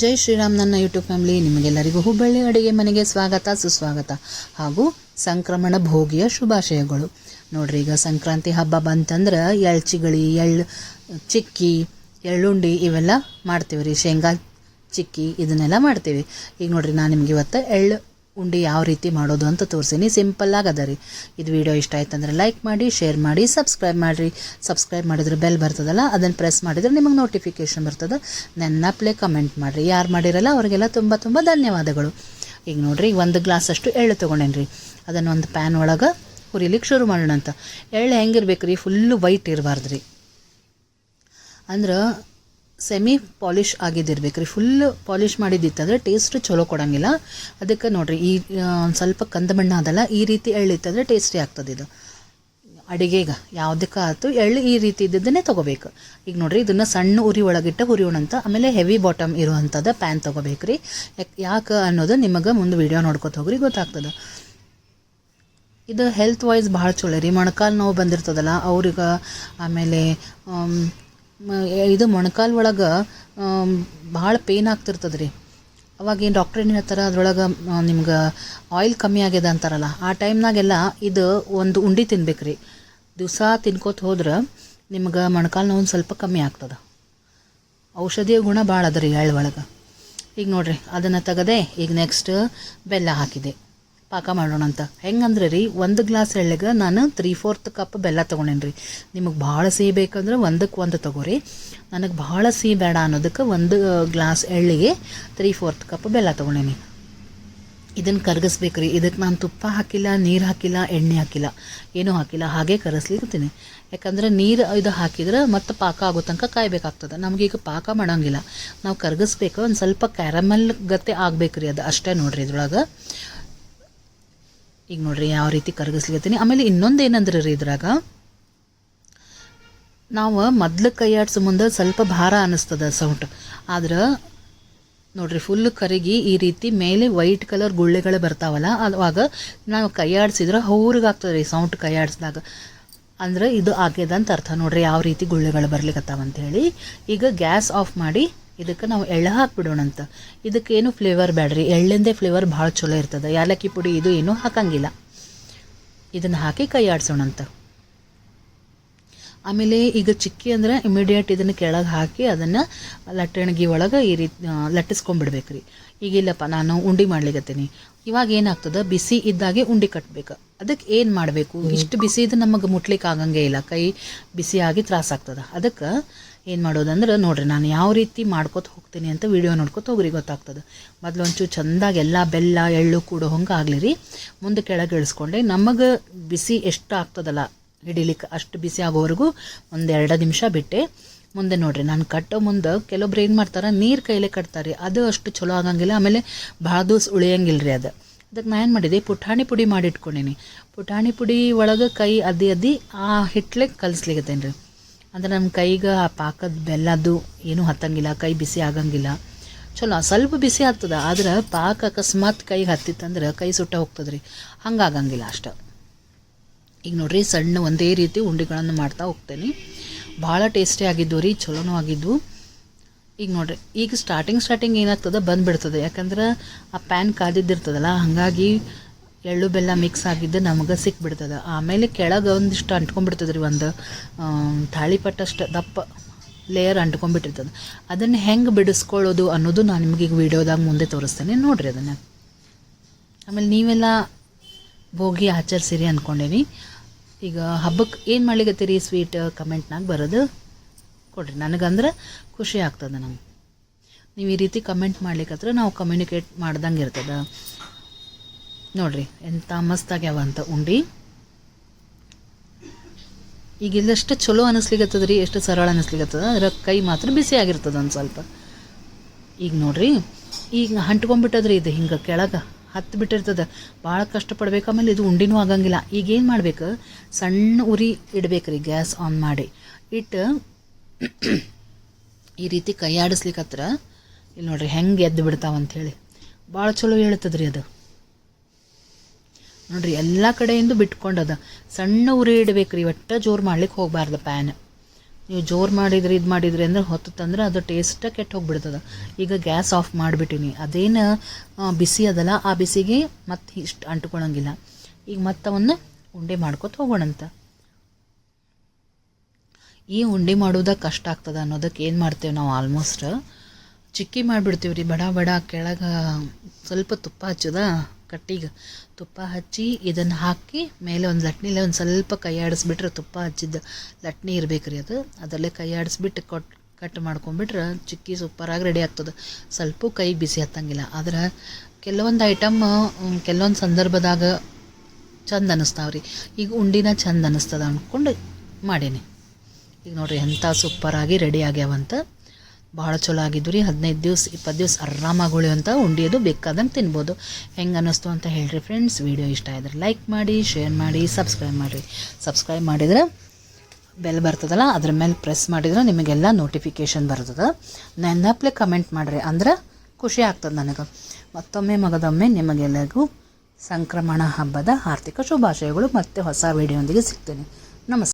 ಜೈ ಶ್ರೀರಾಮ್ ನನ್ನ YouTube family, ನಿಮಗೆಲ್ಲರಿಗೂ ಹುಬ್ಬಳ್ಳಿ ಅಡುಗೆ ಮನೆಗೆ ಸ್ವಾಗತ, ಸುಸ್ವಾಗತ ಹಾಗೂ ಸಂಕ್ರಮಣ ಭೋಗಿಯ ಶುಭಾಶಯಗಳು. ನೋಡ್ರಿ, ಈಗ ಸಂಕ್ರಾಂತಿ ಹಬ್ಬ ಬಂತಂದ್ರೆ ಎಳ್ಚಿಗಳಿ ಎಳ್ಳು ಚಿಕ್ಕಿ, ಎಳ್ಳುಂಡಿ ಇವೆಲ್ಲ ಮಾಡ್ತೀವಿ ರೀ ಶೇಂಗಾ, ಚಿಕ್ಕಿ, ಇದನ್ನೆಲ್ಲ ಮಾಡ್ತೀವಿ. ಈಗ ನೋಡ್ರಿ, ನಾನು ನಿಮ್ಗೆ ಇವತ್ತು ಎಳ್ಳು ಉಂಡಿ ಯಾವ ರೀತಿ ಮಾಡೋದು ಅಂತ ತೋರಿಸೀನಿ. ಸಿಂಪಲ್ಲಾಗಿ ಅದ ರೀ ಇದು ವಿಡಿಯೋ ಇಷ್ಟ ಆಯ್ತಂದ್ರೆ ಲೈಕ್ ಮಾಡಿ ಶೇರ್ ಮಾಡಿ ಸಬ್ಸ್ಕ್ರೈಬ್ ಮಾಡಿರಿ. ಸಬ್ಸ್ಕ್ರೈಬ್ ಮಾಡಿದ್ರೆ ಬೆಲ್ ಬರ್ತದಲ್ಲ, ಅದನ್ನು ಪ್ರೆಸ್ ಮಾಡಿದ್ರೆ ನಿಮಗೆ ನೋಟಿಫಿಕೇಷನ್ ಬರ್ತದೆ. ನೆನ್ನಪ್ಲೆ ಕಮೆಂಟ್ ಮಾಡಿರಿ. ಯಾರು ಮಾಡಿರಲ್ಲ ಅವರಿಗೆಲ್ಲ ತುಂಬ ತುಂಬ ಧನ್ಯವಾದಗಳು. ಈಗ ನೋಡಿರಿ, ಈಗ ಒಂದು ಗ್ಲಾಸ್ ಅಷ್ಟು ಎಳ್ಳು ತೊಗೊಂಡೇನಿ ರೀ ಅದನ್ನು ಒಂದು ಪ್ಯಾನ್ ಒಳಗೆ ಹುರಿಲಿಕ್ಕೆ ಶುರು ಮಾಡೋಣ ಅಂತ ಎಳ್ಳು ಹೆಂಗಿರ್ಬೇಕು ರೀ ಫುಲ್ಲು ವೈಟ್ ಇರಬಾರ್ದು ರೀ ಅಂದ್ರೆ ಸೆಮಿ ಪಾಲಿಷ್ ಆಗಿದ್ದಿರ್ಬೇಕು ರೀ ಫುಲ್ ಪಾಲಿಷ್ ಮಾಡಿದ್ದಿತ್ತಂದ್ರೆ ಟೇಸ್ಟ್ ಚಲೋ ಕೊಡಂಗಿಲ್ಲ. ಅದಕ್ಕೆ ನೋಡಿರಿ, ಈ ಸ್ವಲ್ಪ ಕಂದ ಬಣ್ಣ ಅದಲ್ಲ, ಈ ರೀತಿ ಎಳ್ಳಿತ್ತಂದ್ರೆ ಟೇಸ್ಟಿ ಆಗ್ತದೆ ಇದು. ಅಡುಗೆಗೆ ಯಾವುದಕ್ಕೆ ಆಯ್ತು ಎಳ್ಳು ಈ ರೀತಿ ಇದ್ದದ್ದನ್ನೇ ತೊಗೋಬೇಕು. ಈಗ ನೋಡಿರಿ, ಇದನ್ನು ಸಣ್ಣ ಉರಿ ಒಳಗಿಟ್ಟು ಹುರಿಯೋಣಂತ, ಆಮೇಲೆ ಹೆವಿ ಬಾಟಮ್ ಇರುವಂಥದ್ದು ಪ್ಯಾನ್ ತೊಗೋಬೇಕು ರೀ ಯಾಕೆ ಅನ್ನೋದು ನಿಮಗೆ ಮುಂದೆ ವಿಡಿಯೋ ನೋಡ್ಕೊತ ಹೋಗ್ರಿ, ಗೊತ್ತಾಗ್ತದೆ. ಇದು ಹೆಲ್ತ್ ವೈಸ್ ಭಾಳ ಚಲೋ ರೀ. ಮೊಣಕಾಲು ನೋವು ಬಂದಿರ್ತದಲ್ಲ, ಅವ್ರಿಗೆ ಆಮೇಲೆ ಇದು ಮೊಣಕಾಲು ಒಳಗೆ ಭಾಳ ಪೇನ್ ಆಗ್ತಿರ್ತದೆ ರೀ ಅವಾಗ ಏನು ಡಾಕ್ಟ್ರ್ ಏನು ಹೇಳ್ತಾರೆ, ಅದ್ರೊಳಗೆ ನಿಮ್ಗೆ ಆಯಿಲ್ ಕಮ್ಮಿ ಆಗ್ಯದ ಅಂತಾರಲ್ಲ, ಆ ಟೈಮ್ನಾಗೆಲ್ಲ ಇದು ಒಂದು ಉಂಡಿ ತಿನ್ಬೇಕು ರೀ ದಿವಸ ತಿನ್ಕೋತ ಹೋದ್ರೆ ನಿಮ್ಗೆ ಮೊಣಕಾಲು ನೋವು ಸ್ವಲ್ಪ ಕಮ್ಮಿ ಆಗ್ತದೆ. ಔಷಧಿಯ ಗುಣ ಭಾಳ ಅದ ರೀ ಎಳ್ಳು ಒಳಗೆ. ಈಗ ನೋಡ್ರಿ, ಅದನ್ನು ತೆಗದೆ ಈಗ ನೆಕ್ಸ್ಟ್ ಬೆಲ್ಲ ಹಾಕಿದೆ. ಪಾಕ ಮಾಡೋಣ ಅಂತ. ಹೆಂಗಂದ್ರೆ ರೀ, ಒಂದು ಗ್ಲಾಸ್ ಎಳ್ಳಿಗೆ ನಾನು ತ್ರೀ ಫೋರ್ತ್ ಕಪ್ ಬೆಲ್ಲ ತೊಗೊಂಡೇನಿ ರೀ. ನಿಮಗೆ ಭಾಳ ಸಿಹಿ ಬೇಕಂದ್ರೆ ಒಂದಕ್ಕೆ ಒಂದು ತೊಗೋರಿ. ನನಗೆ ಭಾಳ ಸಿಹಿ ಬೇಡ ಅನ್ನೋದಕ್ಕೆ ಒಂದು ಗ್ಲಾಸ್ ಎಳ್ಳಿಗೆ ತ್ರೀ ಫೋರ್ತ್ ಕಪ್ ಬೆಲ್ಲ ತೊಗೊಂಡೇನಿ ಇದನ್ನು ಕರಗಿಸ್ಬೇಕು ರೀ ಇದಕ್ಕೆ ನಾನು ತುಪ್ಪ ಹಾಕಿಲ್ಲ, ನೀರು ಹಾಕಿಲ್ಲ, ಎಣ್ಣೆ ಹಾಕಿಲ್ಲ. ಏನೂ ಹಾಕಿಲ್ಲ, ಹಾಗೆ ಕರಗಿಸ್ಲಿಕ್ತೀನಿ ಯಾಕಂದ್ರೆ ನೀರು ಇದು ಹಾಕಿದ್ರೆ ಮತ್ತೆ ಪಾಕ ಆಗೋ ತನಕ ಕಾಯಬೇಕಾಗ್ತದೆ. ನಮಗೀಗ ಪಾಕ ಮಾಡೋಂಗಿಲ್ಲ. ನಾವು ಕರಗಿಸ್ಬೇಕು, ಒಂದು ಸ್ವಲ್ಪ ಕ್ಯಾರಮಲ್ ಗತ್ತೆ ಆಗಬೇಕು ರೀ ಅದು ಅಷ್ಟೇ ನೋಡಿರಿ ಇದ್ರೊಳಗೆ. ಈಗ ನೋಡ್ರಿ ಯಾವ ರೀತಿ ಕರಗಿಸ್ಲಿಕತ್ತೀನಿ. ಆಮೇಲೆ ಇನ್ನೊಂದು ಏನಂದ್ರೆ ರೀ ಇದ್ರಾಗ? ನಾವು ಮೊದ್ಲು ಕೈಯಾಡ್ಸೋ ಮುಂದೆ ಸ್ವಲ್ಪ ಭಾರ ಅನ್ನಿಸ್ತದ ಸೌಂಟ್ ಆದ್ರೆ ನೋಡ್ರಿ ಫುಲ್ ಕರಗಿ ಈ ರೀತಿ ಮೇಲೆ ವೈಟ್ ಕಲರ್ ಗುಳ್ಳೆಗಳು ಬರ್ತಾವಲ್ಲ, ಅವಾಗ ನಾವು ಕೈಯಾಡ್ಸಿದ್ರೆ ಹೌರಿಗಾಗ್ತದೆ ರೀ ಸೌಂಡ್ ಕೈಯಾಡ್ಸಿದಾಗ. ಅಂದ್ರೆ ಇದು ಆಗ್ಯದ ಅಂತ ಅರ್ಥ. ನೋಡ್ರಿ ಯಾವ ರೀತಿ ಗುಳ್ಳೆಗಳು ಬರ್ಲಿಕತ್ತಾವ ಅಂತ ಹೇಳಿ. ಈಗ ಗ್ಯಾಸ್ ಆಫ್ ಮಾಡಿ ಇದಕ್ಕೆ ನಾವು ಎಳ್ಳು ಹಾಕ್ಬಿಡೋಣಂತ ಇದಕ್ಕೇನು ಫ್ಲೇವರ್ ಬೇಡ್ರಿ ಎಳ್ಳಿಂದೇ ಫ್ಲೇವರ್ ಭಾಳ ಚಲೋ ಇರ್ತದೆ. ಯಾಲಕ್ಕಿ ಪುಡಿ ಇದು ಏನೂ ಹಾಕಂಗಿಲ್ಲ. ಇದನ್ನು ಹಾಕಿ ಕೈ ಆಡಿಸೋಣಂತ ಆಮೇಲೆ ಈಗ ಚಿಕ್ಕಿ ಅಂದರೆ ಇಮಿಡಿಯೇಟ್ ಇದನ್ನು ಕೆಳಗೆ ಹಾಕಿ ಅದನ್ನು ಲಟ್ಟಣಿಗೆ ಒಳಗೆ ಈ ರೀತಿ ಲಟ್ಟಿಸ್ಕೊಂಡ್ಬಿಡ್ಬೇಕು ರೀ ಈಗಿಲ್ಲಪ್ಪ ನಾನು ಉಂಡಿ ಮಾಡ್ಲಿಕ್ಕತ್ತೀನಿ ಇವಾಗ ಏನಾಗ್ತದೆ? ಬಿಸಿ ಇದ್ದಾಗೆ ಉಂಡಿ ಕಟ್ಟಬೇಕು ಅದಕ್ಕೆ ಏನು ಮಾಡಬೇಕು? ಇಷ್ಟು ಬಿಸಿ ಇದು ನಮಗೆ ಮುಟ್ಲಿಕ್ಕೆ ಆಗಂಗೇ ಇಲ್ಲ. ಕೈ ಬಿಸಿಯಾಗಿ ತ್ರಾಸಾಗ್ತದೆ ಅದಕ್ಕೆ ಏನು ಮಾಡೋದಂದ್ರೆ ನೋಡ್ರಿ, ನಾನು ಯಾವ ರೀತಿ ಮಾಡ್ಕೋತ ಹೋಗ್ತೀನಿ ಅಂತ ವಿಡಿಯೋ ನೋಡ್ಕೋತ ಹೋಗ್ರಿ, ಗೊತ್ತಾಗ್ತದೆ. ಮೊದಲು ಒಂಚೂರು ಚೆಂದಾಗಿ ಎಲ್ಲ ಬೆಲ್ಲ, ಎಳ್ಳು ಕೂಡೋ ಹಂಗೆ ಆಗಲಿ ರೀ. ಮುಂದೆ ಕೆಳಗೆ ಇಳಿಸ್ಕೊಂಡೆ ನಮಗೆ ಬಿಸಿ ಎಷ್ಟು ಆಗ್ತದಲ್ಲ, ಹಿಡಿಲಿಕ್ಕೆ ಅಷ್ಟು ಬಿಸಿ ಆಗೋವರೆಗೂ ಒಂದು ಎರಡು ನಿಮಿಷ ಬಿಟ್ಟೆ. ಮುಂದೆ ನೋಡ್ರಿ, ನಾನು ಕಟ್ಟೋ ಮುಂದೆ ಕೆಲವೊಬ್ರು ಏನು ಮಾಡ್ತಾರೆ, ನೀರು ಕೈಲೇ ಕಟ್ತಾರೆ ಅದು ಅಷ್ಟು ಚಲೋ ಆಗಂಗಿಲ್ಲ, ಆಮೇಲೆ ಭಾಳ ದಿವಸ ಉಳಿಯಂಗಿಲ್ಲ ರೀ ಅದು. ಅದಕ್ಕೆ ನಾನು ಏನು ಮಾಡಿದೆ, ಪುಟಾಣಿ ಪುಡಿ ಮಾಡಿ ಇಟ್ಕೊಂಡೀನಿ ಪುಟಾಣಿ ಪುಡಿ ಒಳಗೆ ಕೈ ಅದಿ ಅದಿ ಆ ಹಿಟ್ಲೆ ಕಲಿಸ್ಲಿಕ್ಕೆ ರೀ ಅಂದ್ರೆ ನಮ್ಮ ಕೈಗೆ ಆ ಪಾಕದ ಬೆಲ್ಲದ್ದು ಏನೂ ಹತ್ತಂಗಿಲ್ಲ, ಕೈ ಬಿಸಿ ಆಗಂಗಿಲ್ಲ. ಚಲೋ, ಸ್ವಲ್ಪ ಬಿಸಿ ಆಗ್ತದೆ, ಆದ್ರೆ ಪಾಕ ಅಕಸ್ಮಾತ್ ಕೈಗೆ ಹತ್ತಿತ್ತಂದ್ರೆ ಕೈ ಸುಟ್ಟ ಹೋಗ್ತದೆ ರೀ ಹಂಗಾಗಂಗಿಲ್ಲ ಅಷ್ಟು. ಈಗ ನೋಡ್ರಿ, ಸಣ್ಣ ಒಂದೇ ರೀತಿ ಉಂಡೆಗಳನ್ನು ಮಾಡ್ತಾ ಹೋಗ್ತೇನೆ. ಭಾಳ ಟೇಸ್ಟಿ ಆಗಿದ್ದು ರೀ, ಚಲೋನೂ ಆಗಿದ್ದು. ಈಗ ನೋಡ್ರಿ, ಈಗ ಸ್ಟಾರ್ಟಿಂಗ್ ಸ್ಟಾರ್ಟಿಂಗ್ ಏನಾಗ್ತದೆ, ಬಂದ್ಬಿಡ್ತದೆ. ಯಾಕಂದ್ರೆ ಆ ಪ್ಯಾನ್ ಕಾದಿದ್ದಿರ್ತದಲ್ಲ, ಹಾಗಾಗಿ ಎಳ್ಳು ಬೆಲ್ಲ ಮಿಕ್ಸ್ ಆಗಿದ್ದು ನಮ್ಗೆ ಸಿಕ್ಬಿಡ್ತದೆ. ಆಮೇಲೆ ಕೆಳಗೆ ಒಂದಿಷ್ಟು ಅಂಟ್ಕೊಂಡ್ಬಿಡ್ತದೆ ರೀ ಒಂದು ತಾಳಿಪಟ್ಟಷ್ಟು ದಪ್ಪ ಲೇಯರ್ ಅಂಟ್ಕೊಂಡ್ಬಿಟ್ಟಿರ್ತದೆ. ಅದನ್ನು ಹೆಂಗೆ ಬಿಡಿಸ್ಕೊಳ್ಳೋದು ಅನ್ನೋದು ನಾನು ನಿಮಗೆ ಈಗ ವೀಡಿಯೋದಾಗ ಮುಂದೆ ತೋರಿಸ್ತೇನೆ. ನೋಡಿರಿ ಅದನ್ನು. ಆಮೇಲೆ ನೀವೆಲ್ಲ ಭೋಗಿ ಆಚರಿಸಿರಿ ಅಂದ್ಕೊಂಡೇನಿ ಈಗ ಹಬ್ಬಕ್ಕೆ ಏನು ಮಾಡ್ಲಿಕತ್ತೀರಿ ಸ್ವೀಟ್ ಕಮೆಂಟ್ನಾಗ ಬರೋದು ಕೊಡ್ರಿ. ನನಗಂದ್ರೆ ಖುಷಿ ಆಗ್ತದೆ ನಮ್ಗೆ. ನೀವು ಈ ರೀತಿ ಕಮೆಂಟ್ ಮಾಡ್ಲಿಕ್ಕತ್ರ ನಾವು ಕಮ್ಯುನಿಕೇಟ್ ಮಾಡ್ದಂಗೆ ಇರ್ತದೆ. ನೋಡ್ರಿ ಎಂಥ ಮಸ್ತಾಗ್ಯಾವ ಅಂತ ಉಂಡಿ. ಈಗ ಇಲ್ಲಷ್ಟು ಚಲೋ ಅನಿಸ್ಲಿಕತ್ತದ ರೀ ಎಷ್ಟು ಸರಳ ಅನಿಸ್ಲಿಕ್ಕತ್ತದ ಅದ್ರ ಕೈ ಮಾತ್ರ ಬಿಸಿ ಆಗಿರ್ತದೆ ಒಂದು ಸ್ವಲ್ಪ. ಈಗ ನೋಡ್ರಿ, ಈಗ ಹಂಟ್ಕೊಂಡ್ಬಿಟ್ಟದ್ರಿ ಇದು ಹಿಂಗೆ ಕೆಳಗೆ, ಹತ್ತು ಬಿಟ್ಟಿರ್ತದೆ. ಭಾಳ ಕಷ್ಟಪಡ್ಬೇಕು ಆಮೇಲೆ ಇದು ಉಂಡಿನೂ ಆಗಂಗಿಲ್ಲ. ಈಗ ಏನು ಮಾಡ್ಬೇಕು, ಸಣ್ಣ ಉರಿ ಇಡ್ಬೇಕು ರೀ ಗ್ಯಾಸ್ ಆನ್ ಮಾಡಿ. ಇಟ್ಟು ಈ ರೀತಿ ಕೈ ಆಡಿಸ್ಲಿಕ್ಕತ್ರ ಇಲ್ಲಿ ನೋಡ್ರಿ ಹೆಂಗೆ ಎದ್ದು ಬಿಡ್ತಾವ ಹೇಳಿ ಭಾಳ ಚಲೋ ಹೇಳ್ತದ್ರಿ ಅದು. ನೋಡ್ರಿ, ಎಲ್ಲ ಕಡೆಯಿಂದ ಬಿಟ್ಕೊಂಡದ. ಸಣ್ಣ ಉರಿ ಇಡ್ಬೇಕು ರೀ ಒಟ್ಟ ಜೋರು ಮಾಡ್ಲಿಕ್ಕೆ ಹೋಗಬಾರ್ದು ಪ್ಯಾನ್ ನೀವು ಜೋರು ಮಾಡಿದ್ರಿ, ಇದು ಮಾಡಿದ್ರಿ ಅಂದ್ರೆ ಹೊತ್ತಂದ್ರೆ ಅದು ಟೇಸ್ಟ್ ಕೆಟ್ಟ ಹೋಗ್ಬಿಡ್ತದ. ಈಗ ಗ್ಯಾಸ್ ಆಫ್ ಮಾಡಿಬಿಟ್ಟಿನಿ. ಅದೇನು ಬಿಸಿ ಅದಲ್ಲ, ಆ ಬಿಸಿಗೆ ಮತ್ತೆ ಇಷ್ಟು ಅಂಟ್ಕೊಳಂಗಿಲ್ಲ. ಈಗ ಮತ್ತೆ ಅವನ್ನ ಉಂಡೆ ಮಾಡ್ಕೊತ ಹೋಗೋಣಂತ. ಈ ಉಂಡೆ ಮಾಡೋದ ಕಷ್ಟ ಆಗ್ತದೆ ಅನ್ನೋದಕ್ಕೆ ಏನು ಮಾಡ್ತೇವೆ ನಾವು ಆಲ್ಮೋಸ್ಟ್ ಚಿಕ್ಕಿ ಮಾಡಿಬಿಡ್ತೀವಿ ರೀ ಬಡ ಬಡ, ಕೆಳಗೆ ಸ್ವಲ್ಪ ತುಪ್ಪ ಹಚ್ಚೋದ. ಕಟ್ಟಿಗೆ ತುಪ್ಪ ಹಚ್ಚಿ ಇದನ್ನು ಹಾಕಿ ಮೇಲೆ ಒಂದು ಲಟ್ನಿಲೆ ಒಂದು ಸ್ವಲ್ಪ ಕೈ ತುಪ್ಪ ಹಚ್ಚಿದ್ದು ಲಟ್ನಿ ಇರ್ಬೇಕು ರೀ ಅದು. ಅದರಲ್ಲೇ ಕೈ ಆಡಿಸ್ಬಿಟ್ಟು ಕೊಟ್, ಕಟ್ ಮಾಡ್ಕೊಂಬಿಟ್ರೆ ಚಿಕ್ಕಿ ಸೂಪರಾಗಿ ರೆಡಿ ಆಗ್ತದೆ. ಸ್ವಲ್ಪ ಕೈ ಬಿಸಿ ಹತ್ತಂಗಿಲ್ಲ. ಆದ್ರೆ ಕೆಲವೊಂದು ಐಟಮ್ ಕೆಲವೊಂದು ಸಂದರ್ಭದಾಗ ಚಂದ ಅನ್ನಿಸ್ತಾವೆ ರೀ ಈಗ ಉಂಡಿನ ಚಂದ ಅನ್ನಿಸ್ತದ ಅಂದ್ಕೊಂಡು ಮಾಡೀನಿ. ಈಗ ನೋಡ್ರಿ ಎಂಥ ಸೂಪರಾಗಿ ರೆಡಿ ಆಗ್ಯಾವಂತ. ಭಾಳ ಚಲೋ ಆಗಿದ್ದು ರೀ. ಹದಿನೈದು ದಿವಸ, ಇಪ್ಪತ್ತು ದಿವ್ಸ ಆರಾಮಾಗಿ ಉಳಿಯುವಂಥ ಅದು ಬೇಕಾದಂಗೆ ತಿನ್ಬೋದು. ಹೆಂಗೆ ಅನ್ನಿಸ್ತು ಅಂತ ಹೇಳಿರಿ ಫ್ರೆಂಡ್ಸ್ ವಿಡಿಯೋ ಇಷ್ಟ ಆದ್ರೆ ಲೈಕ್ ಮಾಡಿ ಶೇರ್ ಮಾಡಿ ಸಬ್ಸ್ಕ್ರೈಬ್ ಮಾಡಿರಿ. ಸಬ್ಸ್ಕ್ರೈಬ್ ಮಾಡಿದ್ರೆ ಬೆಲ್ ಬರ್ತದಲ್ಲ, ಅದ್ರ ಮೇಲೆ ಪ್ರೆಸ್ ಮಾಡಿದ್ರೆ ನಿಮಗೆಲ್ಲ ನೋಟಿಫಿಕೇಷನ್ ಬರ್ತದೆ. ನೆನಪಲೆ ಕಮೆಂಟ್ ಮಾಡಿರಿ ಅಂದ್ರೆ ಖುಷಿ ಆಗ್ತದೆ ನನಗೆ. ಮತ್ತೊಮ್ಮೆ ಮಗದೊಮ್ಮೆ ನಿಮಗೆಲ್ಲರಿಗೂ ಸಂಕ್ರಮಣ ಹಬ್ಬದ ಆರ್ಥಿಕ ಶುಭಾಶಯಗಳು. ಮತ್ತೆ ಹೊಸ ವಿಡಿಯೋಂದಿಗೆ ಸಿಗ್ತೇನೆ. ನಮಸ್ಕಾರ.